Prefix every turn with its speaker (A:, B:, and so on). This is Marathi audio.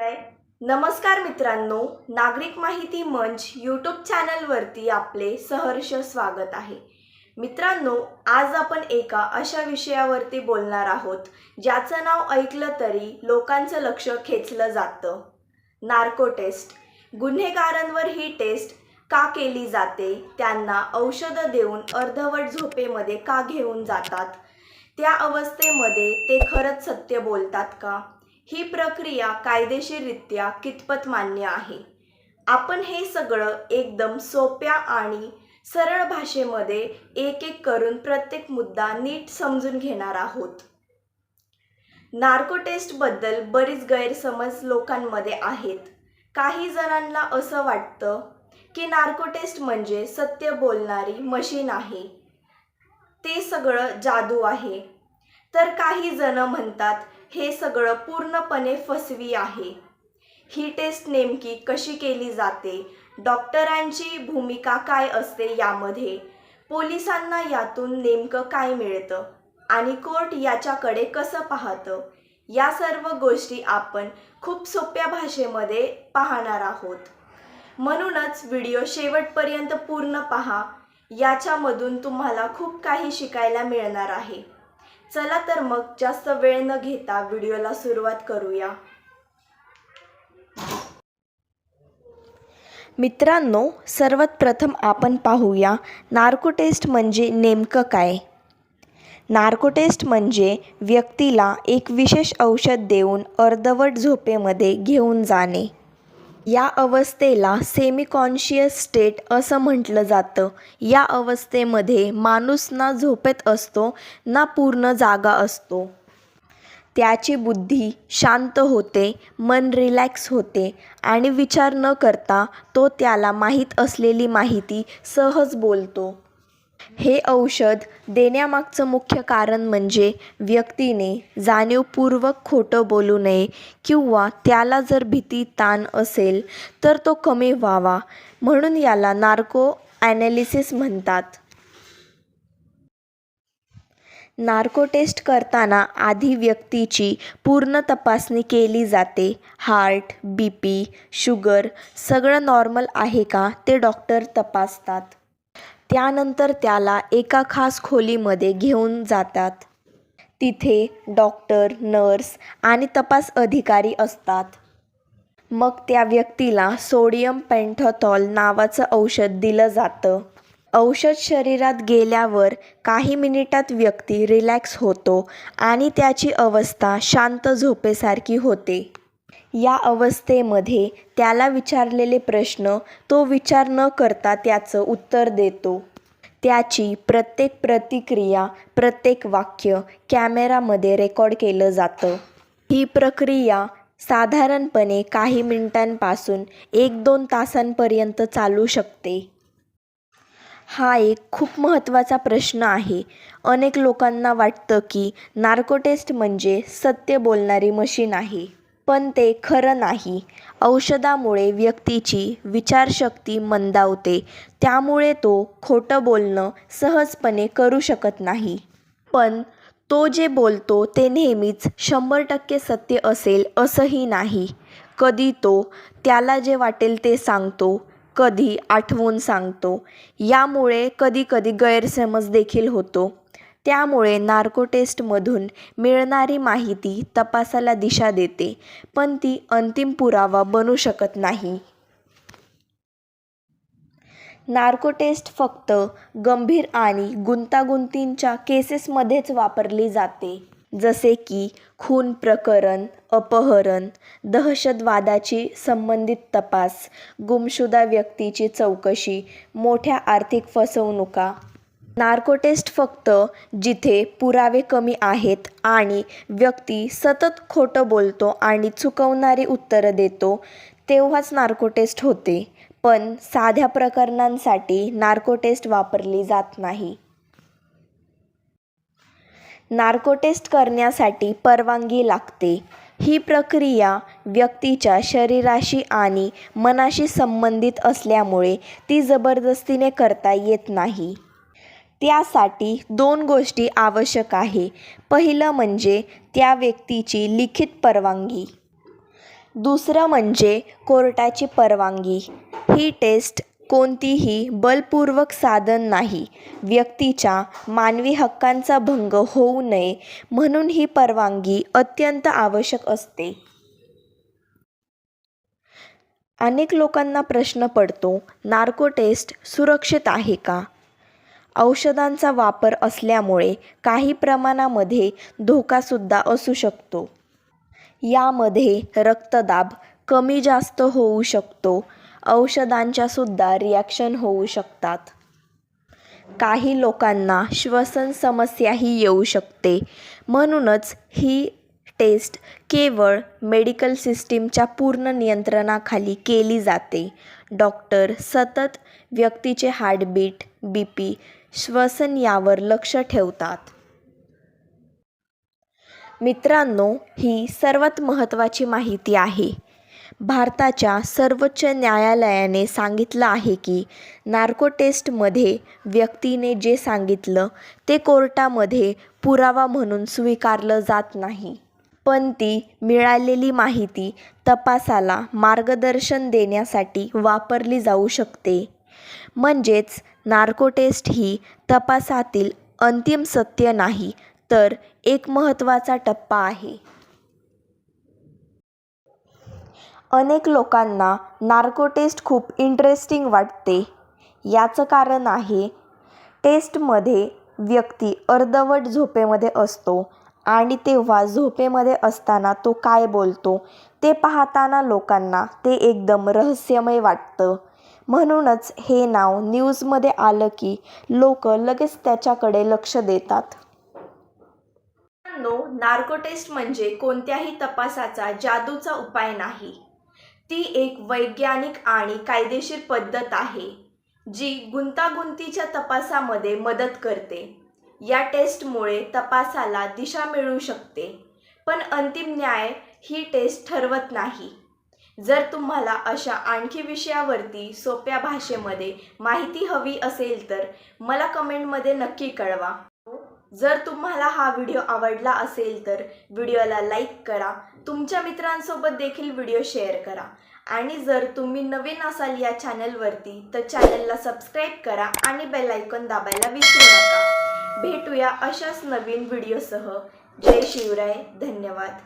A: नमस्कार मित्रांनो नागरिक माहिती मंच यूट्यूब चॅनलवरती आपले सहर्ष स्वागत आहे. मित्रांनो आज आपण एका अशा विषयावरती बोलणार आहोत ज्याचं नाव ऐकलं तरी लोकांचं लक्ष खेचलं जातं. Narco test. गुन्हेगारांवर ही टेस्ट का केली जाते त्यांना औषधं देऊन अर्धवट झोपेमध्ये का घेऊन जातात? त्या अवस्थेमध्ये ते खरंच सत्य बोलतात का? ही प्रक्रिया कायदेशीररित्या कितपत मान्य आहे? आपण हे सगळं एकदम सोप्या आणि सरळ भाषेमध्ये एक एक करून प्रत्येक मुद्दा नीट समजून घेणार आहोत. नार्को टेस्टबद्दल बरीच गैरसमज लोकांमध्ये आहेत. काही जणांना असं वाटतं की नार्को टेस्ट म्हणजे सत्य बोलणारी मशीन आहे. ते सगळं जादू आहे. तर काही जण म्हणतात हे सगळं पूर्णपणे फसवी आहे. ही टेस्ट नेमकी कशी केली जाते? डॉक्टरांची भूमिका काय असते यामध्ये? पोलिसांना यातून नेमकं काय मिळतं? आणि कोर्ट याच्याकडे कसं पाहतं? या सर्व गोष्टी आपण खूप सोप्या भाषेमध्ये पाहणार आहोत. म्हणूनच व्हिडिओ शेवटपर्यंत पूर्ण पहा. याच्यामधून तुम्हाला खूप काही शिकायला मिळणार आहे. चला तर मग जास्त वेळ न घेता व्हिडिओला सुरुवात करूया. मित्रांनो सर्वात प्रथम आपण पाहूया नार्को टेस्ट म्हणजे नेमकं काय? नार्को टेस्ट म्हणजे व्यक्तीला एक विशेष औषध देऊन अर्धवट झोपेमध्ये घेऊन जाणे. या अवस्थेला सेमी कॉन्शियस स्टेट असं म्हटलं जातं. या अवस्थेमध्ये माणूस ना झोपेत असतो ना पूर्ण जागा असतो. त्याची बुद्धी शांत होते मन रिलॅक्स होते आणि विचार न करता तो त्याला माहीत असलेली माहिती सहज बोलतो. हे औषध देण्यामागचं मुख्य कारण म्हणजे व्यक्तीने जाणीवपूर्वक खोटं बोलू नये किंवा त्याला जर भीती ताण असेल तर तो कमी व्हावा म्हणून याला नार्को ॲनालिसिस म्हणतात. नार्को टेस्ट करताना आधी व्यक्तीची पूर्ण तपासणी केली जाते. हार्ट बी पी शुगर सगळं नॉर्मल आहे का ते डॉक्टर तपासतात. त्यानंतर त्याला एका खास खोलीमध्ये घेऊन जातात. तिथे डॉक्टर नर्स आणि तपास अधिकारी असतात. मग त्या व्यक्तीला सोडियम पेंटॉथॉल नावाचं औषध दिलं जातं. औषध शरीरात गेल्यावर काही मिनिटात व्यक्ती रिलॅक्स होतो आणि त्याची अवस्था शांत झोपेसारखी होते. या अवस्थेमध्ये त्याला विचारलेले प्रश्न तो विचार न करता त्याचं उत्तर देतो. त्याची प्रत्येक प्रतिक्रिया प्रत्येक वाक्य कॅमेरामध्ये रेकॉर्ड केलं जातं. ही प्रक्रिया साधारणपणे काही मिनिटांपासून एक दोन तासांपर्यंत चालू शकते. हा एक खूप महत्त्वाचा प्रश्न आहे. अनेक लोकांना वाटतं की नार्को टेस्ट म्हणजे सत्य बोलणारी मशीन आहे. पण ते खरं नाही. औषधामुळे व्यक्तीची विचारशक्ती मंदावते. त्यामुळे तो खोटं बोलणं सहजपणे करू शकत नाही. पण तो जे बोलतो ते नेहमीच शंभर टक्के सत्य असेल असंही नाही. कधी तो त्याला जे वाटेल ते सांगतो कधी आठवून सांगतो. यामुळे कधीकधी गैरसमज देखील होतो. त्यामुळे नार्को टेस्टमधून मिळणारी माहिती तपासाला दिशा देते पण ती अंतिम पुरावा बनू शकत नाही. नार्को टेस्ट फक्त गंभीर आणि गुंतागुंतींच्या केसेसमध्येच वापरली जाते जसे की खून प्रकरण अपहरण दहशतवादाची संबंधित तपास गुमशुदा व्यक्तीची चौकशी मोठ्या आर्थिक फसवणुका. नार्को टेस्ट फक्त जिथे पुरावे कमी आहेत आणि व्यक्ती सतत खोटं बोलतो आणि चुकवणारी उत्तरं देतो तेव्हाच नार्को टेस्ट होते. पण साध्या प्रकरणांसाठी नार्को टेस्ट वापरली जात नाही. नार्को टेस्ट करण्यासाठी परवानगी लागते. ही प्रक्रिया व्यक्तीच्या शरीराशी आणि मनाशी संबंधित असल्यामुळे ती जबरदस्तीने करता येत नाही. त्यासाठी दोन गोष्टी आवश्यक आहे. पहिलं म्हणजे त्या व्यक्तीची लिखित परवानगी. दुसरं म्हणजे कोर्टाची परवानगी. ही टेस्ट कोणतीही बलपूर्वक साधन नाही. व्यक्तीच्या मानवी हक्कांचा भंग होऊ नये म्हणून ही परवानगी अत्यंत आवश्यक असते. अनेक लोकांना प्रश्न पडतो नार्को टेस्ट सुरक्षित आहे का? औषधांचा वापर असल्यामुळे काही प्रमाणामध्ये धोकासुद्धा असू शकतो. यामध्ये रक्तदाब कमी जास्त होऊ शकतो. औषधांच्यासुद्धा रिॲक्शन होऊ शकतात. काही लोकांना श्वसन समस्याही येऊ शकते. म्हणूनच ही टेस्ट केवळ मेडिकल सिस्टीमच्या पूर्ण नियंत्रणाखाली केली जाते. डॉक्टर सतत व्यक्तीचे हार्टबीट बी पी श्वसन यावर लक्ष ठेवतात. मित्रांनो ही सर्वात महत्त्वाची माहिती आहे. भारताच्या सर्वोच्च न्यायालयाने सांगितलं आहे की नार्को टेस्टमध्ये व्यक्तीने जे सांगितलं ते कोर्टामध्ये पुरावा म्हणून स्वीकारलं जात नाही. पण ती मिळालेली माहिती तपासाला मार्गदर्शन देण्यासाठी वापरली जाऊ शकते. म्हणजेच नार्को टेस्ट ही तपासातील अंतिम सत्य नाही तर एक महत्त्वाचा टप्पा आहे. अनेक लोकांना नार्को टेस्ट खूप इंटरेस्टिंग वाटते. याचं कारण आहे टेस्टमध्ये व्यक्ती अर्धवट झोपेमध्ये असतो आणि तेव्हा झोपेमध्ये असताना तो काय बोलतो ते पाहताना लोकांना ते एकदम रहस्यमय वाटतं. म्हणूनच हे नाव न्यूजमध्ये आलं की लोक लगेच त्याच्याकडे लक्ष देतात. नार्को टेस्ट म्हणजे कोणत्याही तपासाचा जादूचा उपाय नाही. ती एक वैज्ञानिक आणि कायदेशीर पद्धत आहे जी गुंतागुंतीच्या तपासामध्ये मदत करते. या टेस्टमुळे तपासाला दिशा मिळू शकते पण अंतिम न्याय ही टेस्ट ठरवत नाही. जर तुम्हाला अशा आणखी विषयावरती सोप्या भाषेमध्ये माहिती हवी असेल तर मला कमेंटमध्ये नक्की कळवा. जर तुम्हाला हा व्हिडिओ आवडला असेल तर व्हिडिओला लाईक करा तुमच्या मित्रांसोबत देखील व्हिडिओ शेअर करा आणि जर तुम्ही नवीन असाल या चॅनलवरती तर चॅनलला सबस्क्राईब करा आणि बेल आयकॉन दाबायला विसरू नका. भेटूया अशाच नवीन व्हिडिओसह. जय शिवराय. धन्यवाद.